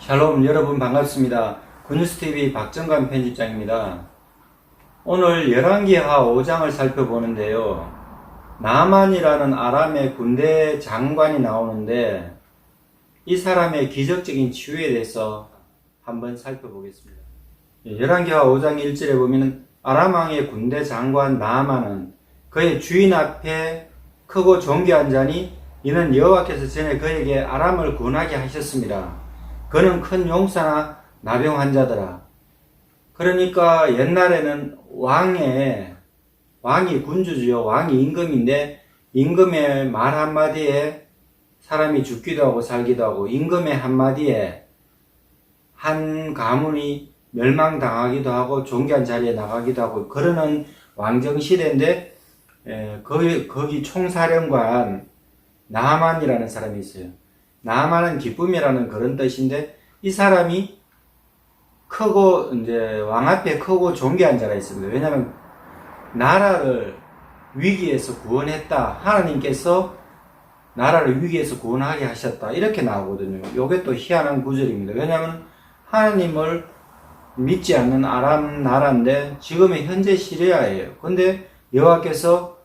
샬롬 여러분 반갑습니다. 군뉴스TV 박정관 편집장입니다. 오늘 열왕기하 5장을 살펴보는데요. 나만이라는 아람의 군대 장관이 나오는데 이 사람의 기적적인 치유에 대해서 한번 살펴보겠습니다. 예, 열왕기하 5장 1절에 보면 아람 왕의 군대 장관 나아만은 그의 주인 앞에 크고 존귀한 자니 이는 여호와께서 전에 그에게 아람을 구원하게 하셨습니다. 그는 큰 용사나 나병 환자더라. 그러니까 옛날에는 왕의 왕이 군주지요. 왕이 임금인데 임금의 말 한마디에 사람이 죽기도 하고 살기도 하고 임금의 한마디에 한 가문이 멸망당하기도 하고 존귀한 자리에 나가기도 하고 그러는 왕정 시대인데 에, 거기 거기 총사령관 나만이라는 사람이 있어요. 나만은 기쁨이라는 그런 뜻인데 이 사람이 크고 이제 왕 앞에 크고 존귀한 자가 있습니다. 왜냐하면 나라를 위기에서 구원했다. 하나님께서 나라를 위기에서 구원하게 하셨다. 이렇게 나오거든요. 요게 또 희한한 구절입니다. 왜냐하면 하나님을 믿지 않는 아람 나라인데 지금의 현재 시리아예요. 근데 여호와께서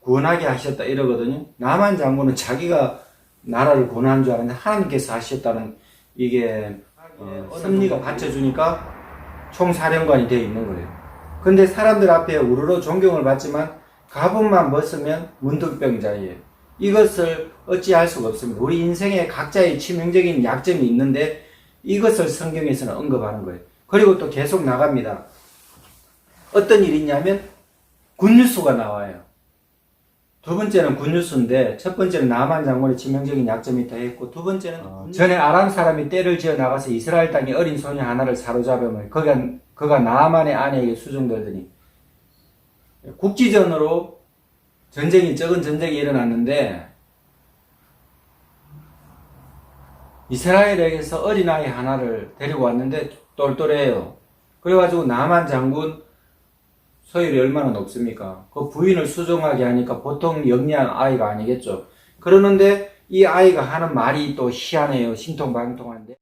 구원하게 하셨다 이러거든요. 나만 장군은 자기가 나라를 구원한 줄 알았는데 하나님께서 하셨다는 이게 어, 섭리가 받쳐주니까 총사령관이 되어 있는 거예요. 근데 사람들 앞에 우르르 존경을 받지만 가분만 벗으면 문득병자예요. 이것을 어찌할 수가 없습니다. 우리 인생에 각자의 치명적인 약점이 있는데 이것을 성경에서는 언급하는 거예요. 그리고 또 계속 나갑니다. 어떤 일이 있냐면 굿뉴스가 나와요. 두 번째는 굿뉴스인데 첫 번째는 나만 장군의 치명적인 약점이 있다 했고 두 번째는 전에 아람 사람이 때를 지어 나가서 이스라엘 땅에 어린 소녀 하나를 사로잡으면 그가 그가 나만의 아내에게 수종되더니 국지전으로 전쟁이 적은 전쟁이 일어났는데 이스라엘에게서 어린아이 하나를 데리고 왔는데 똘똘해요. 그래가지고 나만 장군 소율이 얼마나 높습니까? 그 부인을 수종하게 하니까 보통 영리한 아이가 아니겠죠. 그러는데 이 아이가 하는 말이 또 희한해요. 신통방통한데.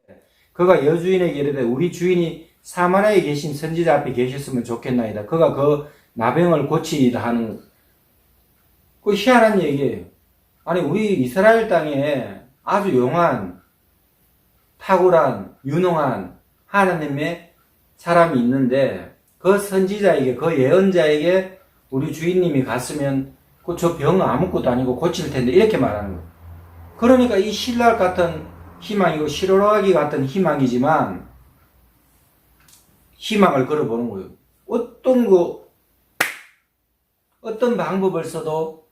그가 여주인에게 이르되 우리 주인이 사마라에 계신 선지자 앞에 계셨으면 좋겠나이다. 그가 그 나병을 고치이다 하는 그 희한한 얘기예요. 아니 우리 이스라엘 땅에 아주 용한 탁월한 유능한 하나님의 사람이 있는데 그 선지자에게 그 예언자에게 우리 주인님이 갔으면 그 저 병은 아무것도 아니고 고칠 텐데 이렇게 말하는 거예요. 그러니까 이 신랄 같은 희망이고 실오라기 같은 희망이지만 희망을 걸어보는 거예요. 어떤 그 어떤 방법을 써도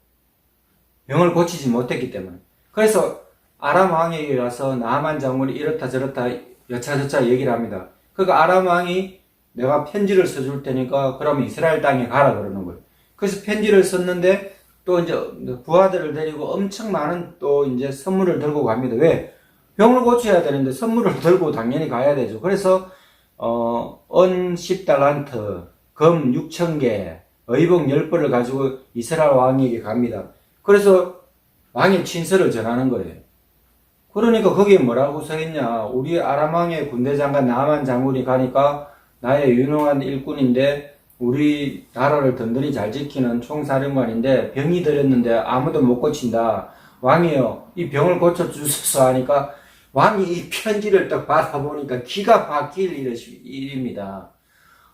병을 고치지 못했기 때문에. 그래서 아람 왕에게 가서 나만 장군이 이렇다 저렇다 여차저차 얘기를 합니다. 그러니까 아람 왕이 내가 편지를 써줄 테니까 그러면 이스라엘 땅에 가라 그러는 거예요. 그래서 편지를 썼는데 또 이제 부하들을 데리고 엄청 많은 또 이제 선물을 들고 갑니다. 왜? 병을 고쳐야 되는데 선물을 들고 당연히 가야 되죠. 그래서 어, 은 10달란트, 금 6천개, 의복 10벌을 가지고 이스라엘 왕에게 갑니다. 그래서 왕의 친서를 전하는 거예요. 그러니까 거기에 뭐라고 써 있냐. 우리 아람 왕의 군대 장관 나만 장군이 가니까 나의 유능한 일꾼인데 우리 나라를 든든히 잘 지키는 총사령관인데 병이 들었는데 아무도 못 고친다. 왕이요, 이 병을 고쳐주소서 하니까 왕이 이 편지를 딱 받아보니까 기가 막힐 일입니다.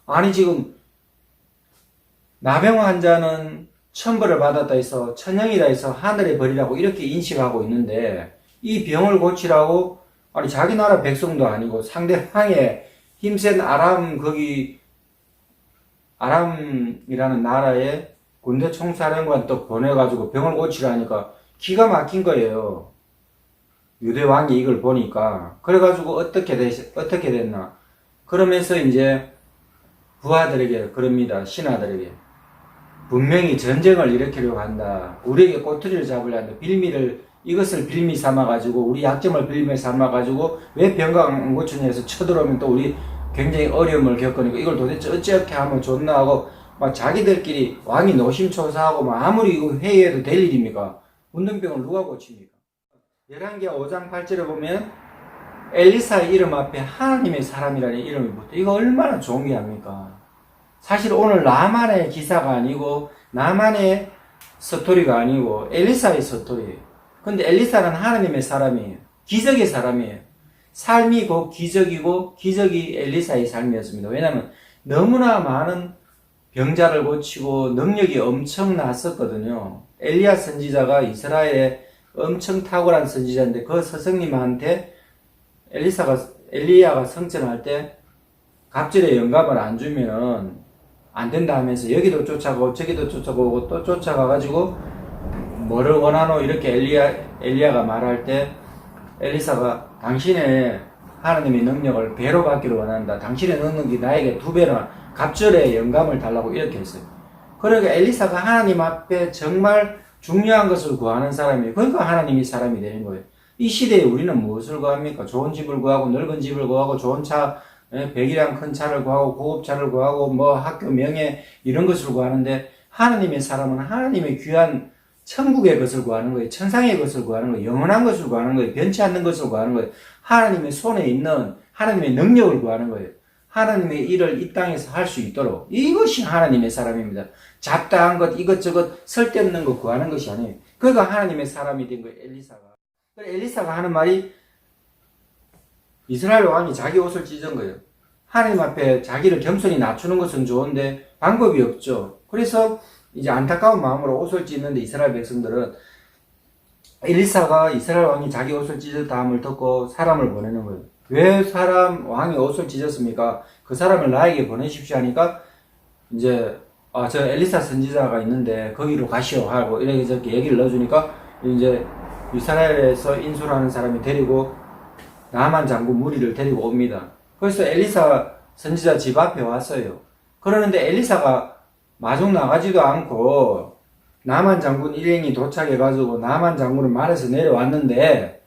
아니, 지금 나병 환자는 천벌을 받았다 해서 천형이다 해서 하늘에 버리라고 이렇게 인식하고 있는데 이 병을 고치라고 아니 자기 나라 백성도 아니고 상대방의 힘센 아람 거기 아람이라는 나라에 군대 총사령관 또 보내가지고 병을 고치라니까 기가 막힌 거예요. 유대 왕이 이걸 보니까 그래가지고 어떻게 되 어떻게 됐나 그러면서 이제 부하들에게 그럽니다 신하들에게 분명히 전쟁을 일으키려고 한다. 우리에게 꼬투리를 잡으려 한다. 빌미를 이것을 빌미 삼아 가지고 우리 약점을 빌미 삼아 가지고 왜 해서 쳐들어오면 또 우리 굉장히 어려움을 겪으니까 이걸 도대체 어찌어떻게 하면 좋나 하고 막 자기들끼리 왕이 노심초사하고 막 아무리 이거 회의해도 될 일입니까? 운동병을 누가 고칩니까? 11개 5장 8절에 보면 엘리사의 이름 앞에 하나님의 사람이라는 이름이 붙어. 이거 얼마나 존귀합니까? 사실 오늘 나만의 기사가 아니고 나만의 스토리가 아니고 엘리사의 스토리예요. 근데 엘리사는 하나님의 사람이에요. 기적의 사람이에요. 삶이 곧 기적이고 기적이 엘리사의 삶이었습니다. 왜냐하면 너무나 많은 병자를 고치고 능력이 엄청났었거든요. 엘리야 선지자가 이스라엘에 엄청 탁월한 선지자인데 그 스승님한테 엘리사가 엘리야가 성전할 때 갑절의 영감을 안 주면은 안 된다 하면서 여기도 쫓아가고 저기도 쫓아가고 또 쫓아가 가지고 뭐를 원하노 이렇게 엘리야 엘리야가 말할 때 엘리사가 당신의 하나님의 능력을 배로 받기를 원한다. 당신의 능력이 나에게 두 배나 갑절의 영감을 달라고 이렇게 했어요. 그러니까 엘리사가 하나님 앞에 정말 중요한 것을 구하는 사람이에요. 그러니까 하나님이 사람이 되는 거예요. 이 시대에 우리는 무엇을 구합니까? 좋은 집을 구하고 넓은 집을 구하고 좋은 차, 예, 백이랑 큰 차를 구하고 고급차를 구하고 뭐 학교 명예 이런 것을 구하는데 하나님의 사람은 하나님의 귀한 천국의 것을 구하는 거예요. 천상의 것을 구하는 거예요. 영원한 것을 구하는 거예요. 변치 않는 것을 구하는 거예요. 하나님의 손에 있는 하나님의 능력을 구하는 거예요. 하나님의 일을 이 땅에서 할 수 있도록 이것이 하나님의 사람입니다. 잡다한 것 이것저것 쓸데없는 것 구하는 것이 아니에요. 그가 하나님의 사람이 된 거예요. 엘리사가. 엘리사가 하는 말이 이스라엘 왕이 자기 옷을 찢은 거예요. 하나님 앞에 자기를 겸손히 낮추는 것은 좋은데 방법이 없죠. 그래서 이제 안타까운 마음으로 옷을 찢는데 이스라엘 백성들은 엘리사가 이스라엘 왕이 자기 옷을 찢었다함을 듣고 사람을 보내는 거예요. 왜 사람 왕이 옷을 찢었습니까? 그 사람을 나에게 보내십시오 하니까 이제 아, 저 엘리사 선지자가 있는데 거기로 가시오 하고 이렇게 저렇게 얘기를 넣어주니까 이제 이스라엘에서 인수라는 사람이 데리고 나만 장군 무리를 데리고 옵니다. 그래서 엘리사 선지자 집 앞에 왔어요. 그러는데 엘리사가 마중 나가지도 않고 나만 장군 일행이 도착해가지고 나만 장군을 말해서 내려왔는데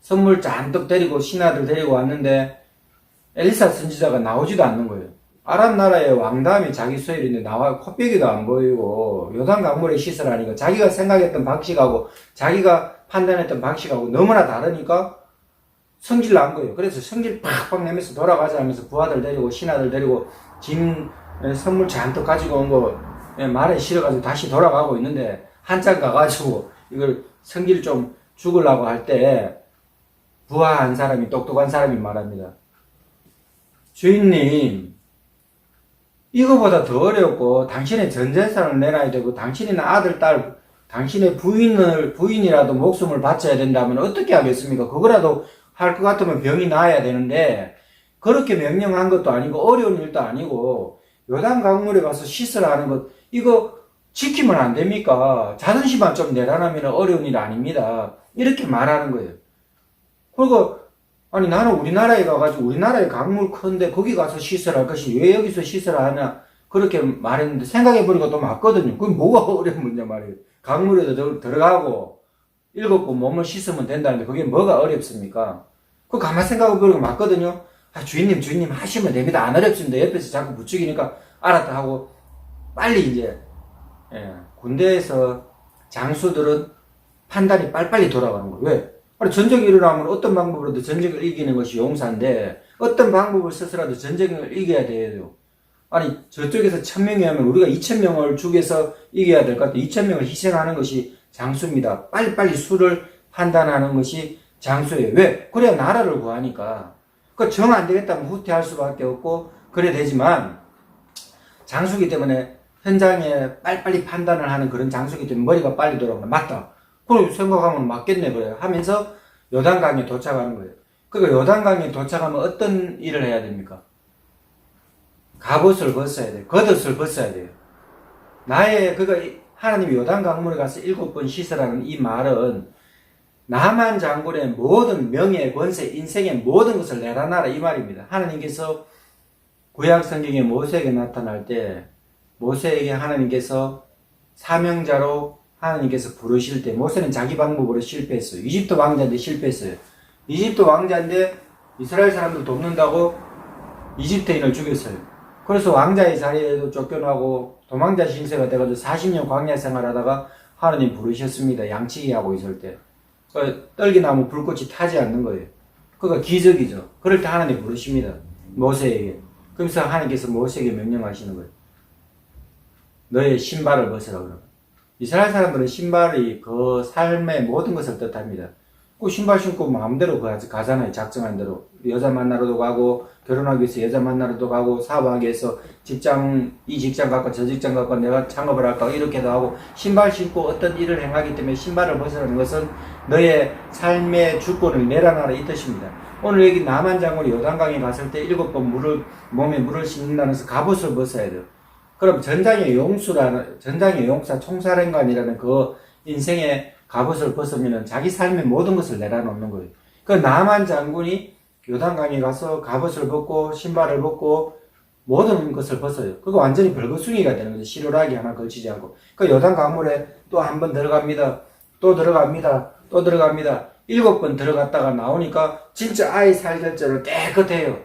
선물 잔뜩 데리고 신하들 데리고 왔는데 엘리사 선지자가 나오지도 않는 거예요. 아랍 나라의 왕담이 자기 소일인데 나와 코빼기도 안 보이고 요단 강물에 씻으라니까 자기가 생각했던 방식하고 자기가 판단했던 방식하고 너무나 다르니까 성질 난 거예요. 그래서 성질 팍팍 내면서 돌아가자 하면서 부하들 데리고 신하들 데리고 짐 에, 선물 잔뜩 가지고 온거 예, 말에 실어가지고 다시 돌아가고 있는데 한참 가가지고 이걸 성질 좀 죽으려고 할 때 부하 한 사람이 똑똑한 사람이 말합니다. 주인님, 이거보다 더 어렵고 당신의 전 재산을 내놔야 되고 당신의 아들, 딸, 당신의 부인을 부인이라도 목숨을 바쳐야 된다면 어떻게 하겠습니까? 그거라도 할 것 같으면 병이 나아야 되는데 그렇게 명령한 것도 아니고 어려운 일도 아니고 요단 강물에 가서 씻으라 하는 것 이거 지키면 안 됩니까? 자존심만 좀 내려놓으면 어려운 일 아닙니다. 이렇게 말하는 거예요. 그리고 아니 나는 우리나라에 가가지고 우리나라에 강물 큰데 거기 가서 씻으라 할 것이 왜 여기서 씻으라 하냐 그렇게 말했는데 생각해보니까 또 맞거든요. 그게 뭐가 어려운 문제 말이에요. 강물에도 들- 들어가고 일곱 번 몸을 씻으면 된다는데 그게 뭐가 어렵습니까? 그 가만 생각해보니까 맞거든요. 아, 주인님, 주인님 하시면 됩니다. 안 어렵습니다. 옆에서 자꾸 부추기니까 알았다 하고 빨리 이제 예, 군대에서 장수들은 판단이 빨리빨리 돌아가는 거예요. 왜? 아니, 전쟁이 일어나면 어떤 방법으로도 전쟁을 이기는 것이 용사인데 어떤 방법을 써서라도 전쟁을 이겨야 돼요. 아니 저쪽에서 천명이 하면 우리가 이천 명을 죽여서 이겨야 될 것 같아. 이천 명을 희생하는 것이 장수입니다. 빨리빨리 수를 판단하는 것이 장수예요. 왜? 그래야 나라를 구하니까. 그정안 되겠다면 후퇴할 수밖에 없고 그래 되지만 장수기 때문에 현장에 빨리빨리 판단을 하는 그런 장수기 때문에 머리가 빨리 돌아오면 맞다. 그럼 생각하면 맞겠네 그래요. 하면서 요단강에 도착하는 거예요. 그러니까 요단강에 도착하면 어떤 일을 해야 됩니까? 갑옷을 벗어야 돼요. 겉옷을 벗어야 돼요. 나의 그거 하나님이 요단 강물에 가서 일곱 번 씻으라는 이 말은 나만 장군의 모든 명예, 권세, 인생의 모든 것을 내려놔라 이 말입니다. 하나님께서 구약 성경에 모세에게 나타날 때 모세에게 하나님께서 사명자로 하나님께서 부르실 때 모세는 자기 방법으로 실패했어요. 이집트 왕자인데 실패했어요. 이집트 왕자인데 이스라엘 사람들 돕는다고 이집트인을 죽였어요. 그래서 왕자의 자리에도 쫓겨나고 도망자 신세가 돼가지고 40년 광야 생활하다가 하나님 부르셨습니다. 양치기 하고 있을 때. 그 떨기나무 불꽃이 타지 않는 거예요. 그러니까 기적이죠. 그럴 때 하나님 부르십니다. 모세에게. 그러면서 하나님께서 모세에게 명령하시는 거예요. 너의 신발을 벗으라 그러고. 이스라엘 사람들은 신발이 그 삶의 모든 것을 뜻합니다. 그 신발 신고 마음대로 그 가잖아요. 작정한 대로. 여자 만나러도 가고, 결혼하기 위해서 여자 만나러도 가고, 사업하기 위해서 직장, 이 직장 갖고 저 직장 갖고 내가 창업을 할까, 이렇게도 하고, 신발 신고 어떤 일을 행하기 때문에 신발을 벗으라는 것은 너의 삶의 주권을 내라나라 이 뜻입니다. 오늘 여기 남한 장군이 요단강에 갔을 때 일곱 번 물을, 몸에 물을 씻는다면서 갑옷을 벗어야 돼요. 그럼 전장의 용수라는, 전장의 용사 총사령관이라는 그 인생의 갑옷을 벗으면 자기 삶의 모든 것을 내려놓는 거예요. 그 남한 장군이 요단강에 가서 갑옷을 벗고 신발을 벗고 모든 것을 벗어요. 그거 완전히 벌거숭이가 되는 거죠. 시루라기 하나 걸치지 않고. 그 요단 강물에 또 한 번 들어갑니다. 또 들어갑니다. 또 들어갑니다. 일곱 번 들어갔다가 나오니까 진짜 아이 살될 대로 깨끗해요.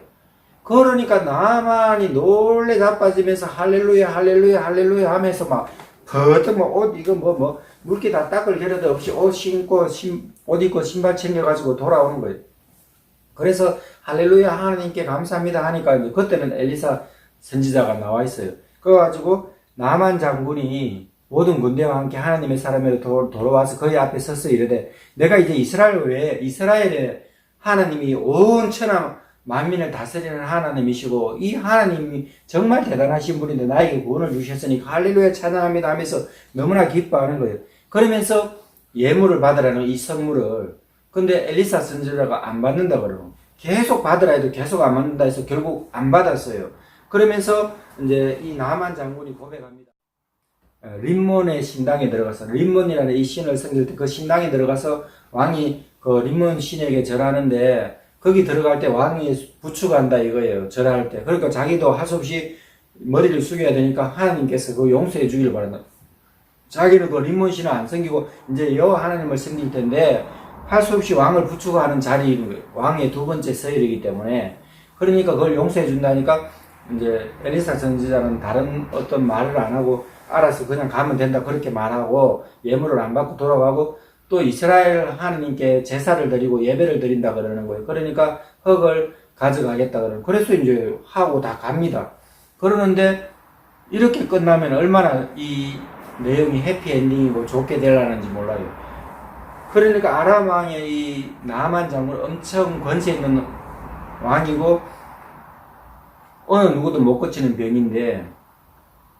그러니까 나만이 놀래 자빠지면서 할렐루야 할렐루야 할렐루야 하면서 막 버뜩 뭐옷 이거 뭐 뭐 물기 다 닦을 겨를도 없이 옷 신고 신, 옷 입고 신발 챙겨가지고 돌아오는 거예요. 그래서 할렐루야 하나님께 감사합니다 하니까 이제 그때는 엘리사 선지자가 나와 있어요. 그래가지고 나만 장군이 모든 군대와 함께 하나님의 사람으로 도- 돌아와서 그의 앞에 서서 이르되 내가 이제 이스라엘 외에 이스라엘에 하나님이 온 천하 만민을 다스리는 하나님이시고 이 하나님이 정말 대단하신 분인데 나에게 구원을 주셨으니까 할렐루야 찬양합니다 하면서 너무나 기뻐하는 거예요. 그러면서 예물을 받으라는 이 선물을 근데 엘리사 선지자가 안 받는다 그러고 계속 받으라 해도 계속 안 받는다 해서 결국 안 받았어요. 그러면서 이제 이 나만 장군이 고백합니다. 어, 림몬의 신당에 들어가서 림몬이라는 이 신을 섬길 때 그 신당에 들어가서 왕이 그 림몬 신에게 절하는데 거기 들어갈 때 왕이 부축한다 이거예요. 절할 때. 그러니까 자기도 할수 없이 머리를 숙여야 되니까 하나님께서 그 용서해 주기를 바란다. 자기는 그 림몬 신을 안 섬기고 이제 여호와 하나님을 섬길 텐데 할 수 없이 왕을 부축하는 자리인 거예요. 왕의 두 번째 서열이기 때문에 그러니까 그걸 용서해 준다니까 이제 엘리사 선지자는 다른 어떤 말을 안 하고 알아서 그냥 가면 된다 그렇게 말하고 예물을 안 받고 돌아가고 또 이스라엘 하나님께 제사를 드리고 예배를 드린다 그러는 거예요. 그러니까 흙을 가져가겠다 그러는. 그래서 이제 하고 다 갑니다. 그러는데 이렇게 끝나면 얼마나 이 내용이 해피엔딩이고 좋게 되려는지 몰라요. 그러니까 아람 왕의 이 나만 장군 엄청 권세 있는 왕이고 어느 누구도 못 고치는 병인데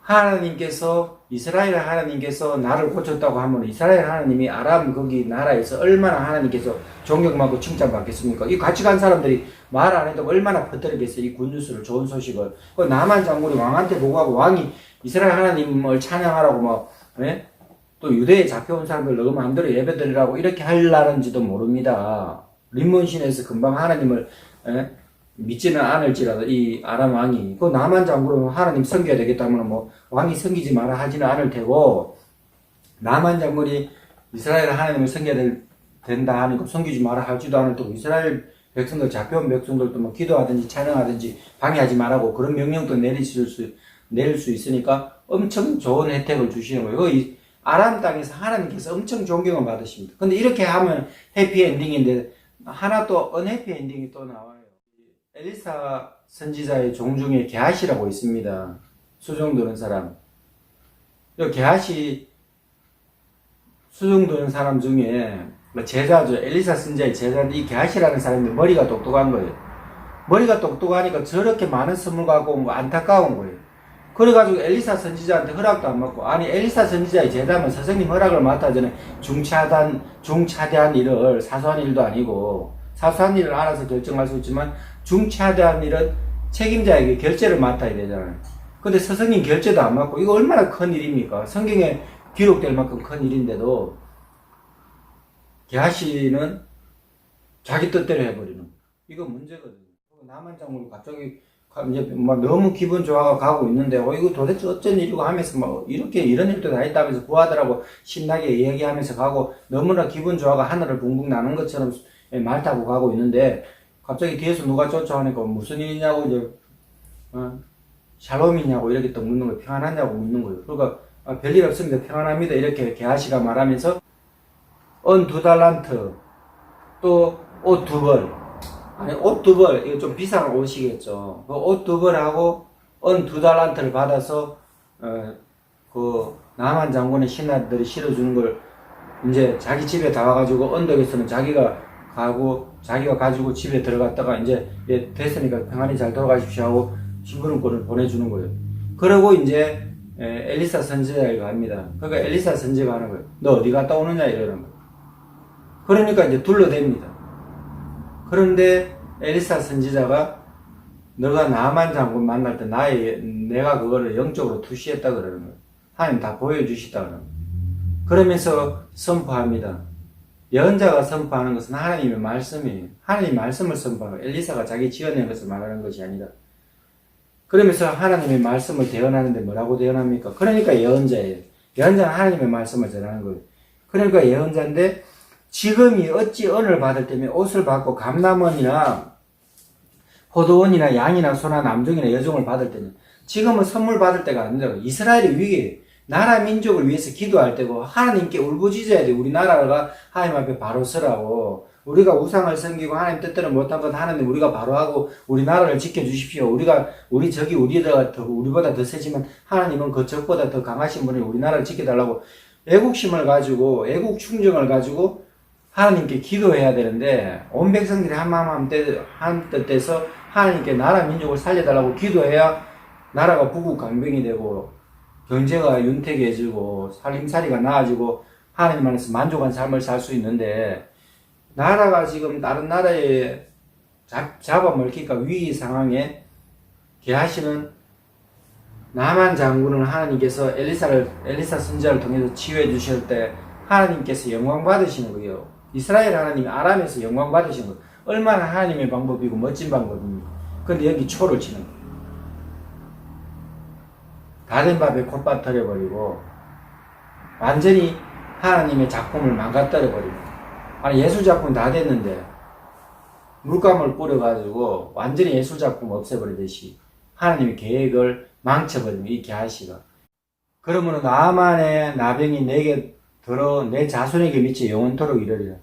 하나님께서 이스라엘 하나님께서 나를 고쳤다고 하면 이스라엘 하나님이 아람 거기 나라에서 얼마나 하나님께서 존경받고 칭찬받겠습니까? 이 같이 간 사람들이 말 안 해도 얼마나 퍼뜨리겠어요 이 굿뉴스를 좋은 소식을 그 나만 장군이 왕한테 보고하고 왕이 이스라엘 하나님을 찬양하라고 막 예? 또 유대에 잡혀온 사람들 너무 마음대로 예배드리라고 이렇게 하려는지도 모릅니다. 림몬신에서 금방 하나님을 예? 믿지는 않을지라도 이 아람 왕이 그 나만 장군은 하나님 섬겨야 되겠다면 뭐 왕이 섬기지 마라 하지는 않을 테고 나만 장군이 이스라엘 하나님을 섬겨야 될, 된다 하니까 섬기지 마라 하지도 않을 테고 이스라엘 백성들 잡혀온 백성들도 뭐 기도하든지 찬양하든지 방해하지 말라고 그런 명령도 내리실 수 내릴 수 있으니까 엄청 좋은 혜택을 주시는 거예요. 그이 아람 땅에서 하나님께서 엄청 존경을 받으십니다. 근데 이렇게 하면 해피 엔딩인데 하나 또 언해피 엔딩이 또 나와요. 엘리사 선지자의 종 중에 게하시라고 있습니다. 수종 두는 사람. 이 게하시 수종 두는 사람 중에 뭐 제자죠. 엘리사 선지자의 제자인데 이 게하시라는 사람이 머리가 똑똑한 거예요. 머리가 똑똑하니까 저렇게 많은 선물 갖고 온 거 안타까운 거예요. 그래가지고 엘리사 선지자한테 허락도 안 받고 아니 엘리사 선지자의 제자면 선생님 허락을 맡아 전에 중차단 중차대한 일을 사소한 일도 아니고 사소한 일을 알아서 결정할 수 있지만 중차대한 일은 책임자에게 결제를 맡아야 되잖아요. 근데 스승님 결제도 안 맡고 이거 얼마나 큰 일입니까? 성경에 기록될 만큼 큰 일인데도 게하시는 자기 뜻대로 해버리는. 이거 문제거든요. 남한 장군 갑자기 가- 이제 막 너무 기분 좋아가 가고 있는데 어 이거 도대체 어쩐 일이고 하면서 막 이렇게 이런 일도 다 있다면서 부하들하고 신나게 이야기하면서 가고 너무나 기분 좋아가 하늘을 붕붕 나는 것처럼 말 타고 가고 있는데 갑자기 뒤에서 누가 쫓아오니까 무슨 일이냐고 이제 어, 샬롬이냐고 이렇게 또 묻는 거예요. 평안하냐고 묻는 거예요. 그러니까 아, 별일 없습니다. 평안합니다. 이렇게 게하시가 말하면서 언 두 달란트 또 옷 두 벌 아니 옷 두 벌 이거 좀 비싼 옷이겠죠. 그 옷 두 벌하고 은두 달란트를 받아서 어, 그 남한 장군의 신하들이 실어주는 걸 이제 자기 집에 다 와가지고 언덕에 서는 자기가 가고 자기가 가지고 집에 들어갔다가 이제 예, 됐으니까 평안히 잘 돌아가십시오 하고 심부름권을 보내주는 거예요. 그러고 이제 에, 엘리사 선지자에게 갑니다. 그러니까 엘리사 선지자가 하는 거예요. 너 어디 갔다 오느냐 이러는 거예요. 그러니까 이제 둘러댑니다. 그런데 엘리사 선지자가 너가 나만 장군 만날 때 나의 내가 그거를 영적으로 투시했다 그러는 거예요. 하나님 다 보여주시다 그러는 거예요. 그러면서 선포합니다. 예언자가 선포하는 것은 하나님의 말씀이에요. 하나님의 말씀을 선포하고 엘리사가 자기 지어낸 것을 말하는 것이 아니다. 그러면서 하나님의 말씀을 대언하는데 뭐라고 대언합니까? 그러니까 예언자예요. 예언자는 하나님의 말씀을 전하는 거예요. 그러니까 예언자인데 지금이 어찌恩을 받을 때면 옷을 받고 감남원이나 포도원이나 양이나 소나 남종이나 여종을 받을 때는 지금은 선물 받을 때가 아니라 이스라엘의 위기예요. 나라 민족을 위해서 기도할 때고 하나님께 울부짖어야 돼. 우리 나라가 하나님 앞에 바로 서라고. 우리가 우상을 섬기고 하나님 뜻대로 못한 건 하나님 우리가 바로 하고 우리 나라를 지켜주십시오. 우리가 우리 적이 우리보다 더 우리보다 더 세지만 하나님은 그 적보다 더 강하신 분이 우리 나라를 지켜달라고 애국심을 가지고 애국 충정을 가지고 하나님께 기도해야 되는데 온 백성들이 한 마음 한 뜻에서 하나님께 나라 민족을 살려달라고 기도해야 나라가 부국 강병이 되고 경제가 윤택해지고 살림살이가 나아지고 하나님 안에서 만족한 삶을 살 수 있는데 나라가 지금 다른 나라에 잡, 잡아먹히니까 위기 상황에 게하시는 나만 장군은 하나님께서 엘리사를 엘리사 선지자를 통해서 치유해 주실 때 하나님께서 영광 받으시는 거예요. 이스라엘 하나님이 아람에서 영광 받으시는 거예요. 얼마나 하나님의 방법이고 멋진 방법입니까? 근데 여기 초를 치는 거예요. 다른 밥에 콧밭 터려버리고 완전히 하나님의 작품을 망가뜨려버리고. 아니 예술 작품 다 됐는데 물감을 뿌려가지고 완전히 예술 작품 없애버리듯이 하나님의 계획을 망쳐버리면 이 게하시가 그러면 나만의 나병이 내게 들어 내 자손에게 미쳐 영원토록 이르리라.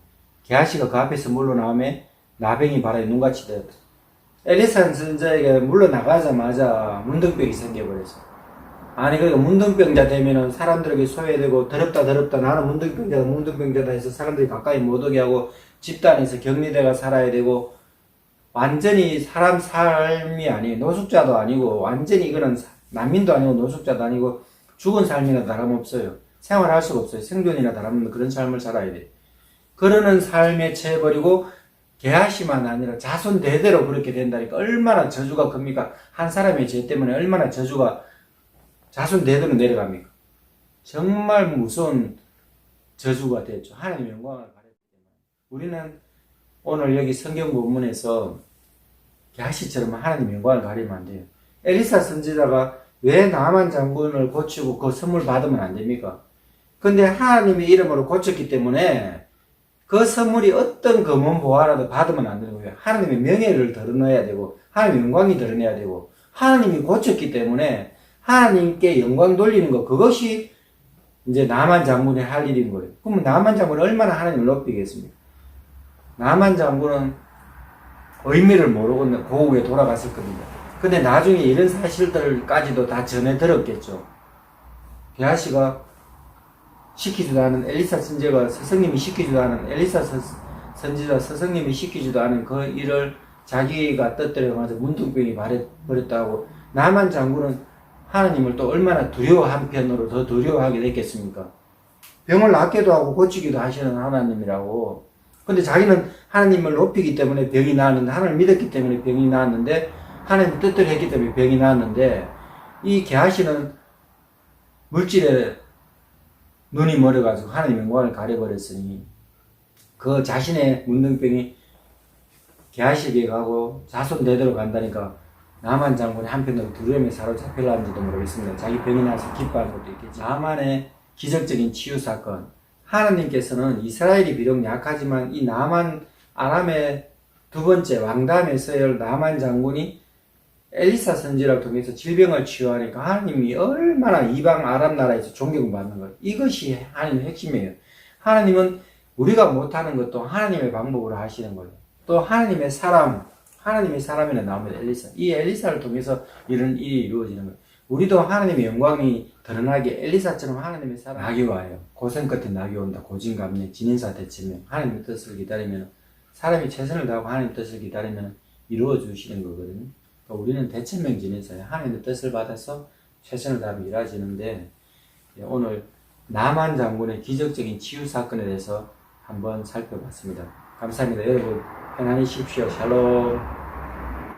게하시가 그 앞에서 물러나오면 나병이 바라에 눈같이 되었다. 엘리산 선자에게 물러나가자마자 문둥병이 생겨버렸어 아니 그러니까 문둥병자 되면은 사람들에게 소외되고 더럽다 더럽다 나는 문둥병자다 문둥병자다 해서 사람들이 가까이 못 오게 하고 집단에서 격리돼가 살아야 되고 완전히 사람 삶이 아니에요 노숙자도 아니고 완전히 이거는 난민도 아니고 노숙자도 아니고 죽은 삶이나 다름없어요. 생활할 수가 없어요. 생존이나 다름없는 그런 삶을 살아야 돼. 그러는 삶에 처해버리고 개하시만 아니라 자손 대대로 그렇게 된다니까 얼마나 저주가 큽니까? 한 사람의 죄 때문에 얼마나 저주가 자손 대대로 내려갑니까? 정말 무서운 저주가 됐죠. 하나님의 영광을 가렸기 때문에. 우리는 오늘 여기 성경 본문에서 야시처럼 하나님의 영광을 가리면 안 돼요. 엘리사 선지자가 왜 나만 장군을 고치고 그 선물 받으면 안 됩니까? 근데 하나님의 이름으로 고쳤기 때문에 그 선물이 어떤 검은 보화라도 받으면 안 되는 거예요. 하나님의 명예를 드러내야 되고, 하나님의 영광이 드러내야 되고, 하나님이 고쳤기 때문에 하나님께 영광 돌리는 것 그것이 이제 나만 장군의 할 일인 거예요. 그러면 나만 장군은 얼마나 하나님을 높이겠습니까? 나만 장군은 의미를 모르고 고국에 돌아갔을 겁니다. 근데 나중에 이런 사실들까지도 다 전해 들었겠죠. 게하시가 시키지도 않은 엘리사 선제가 스승님이 시키지도 않은 엘리사 선지자 스승님이 시키지도 않은 그 일을 자기가 뜻대로 가서 문둥병이 말해 버렸다고 나만 장군은 하나님을 또 얼마나 두려워 한편으로 더 두려워하게 됐겠습니까? 병을 낫게도 하고 고치기도 하시는 하나님이라고. 근데 자기는 하나님을 높이기 때문에 병이 나았는데, 하나님을 믿었기 때문에 병이 나았는데, 하나님 뜻대로 했기 때문에 병이 나았는데, 이 개하시는 물질에 눈이 멀어가지고 하나님 영광을 가려버렸으니, 그 자신의 문둥병이 개하시게 가고 자손 대대로 간다니까 나만 장군이 한편으로 두려움에 사로잡힐는지도 모르겠습니다. 자기 병이 나서 기뻐할 것도 있겠지. 나만의 기적적인 치유 사건. 하나님께서는 이스라엘이 비록 약하지만 이 나만 아람의 두 번째 서열 나만 장군이 엘리사 선지를 통해서 질병을 치유하니까 하나님이 얼마나 이방 아랍 나라에서 존경을 받는 것. 이것이 하나님의 핵심이에요. 하나님은 우리가 못하는 것도 하나님의 방법으로 하시는 거예요. 또 하나님의 사람, 하나님의 사람이라는 나옵니다. 엘리사. 이 엘리사를 통해서 이런 일이 이루어지는 거예요. 우리도 하나님의 영광이 드러나게 엘리사처럼 하나님의 사람 낙이 와요. 고생 끝에 낙이 온다. 고진감래 진인사 대체명 하나님의 뜻을 기다리면 사람이 최선을 다하고 하나님 뜻을 기다리면 이루어 주시는 거거든요. 그러니까 우리는 대체명 진인사예요. 하나님의 뜻을 받아서 최선을 다하면 이루어지는데 예, 오늘 남한 장군의 기적적인 치유 사건에 대해서 한번 살펴봤습니다. 감사합니다. 여러분 편안히 쉬십시오. 샬롬.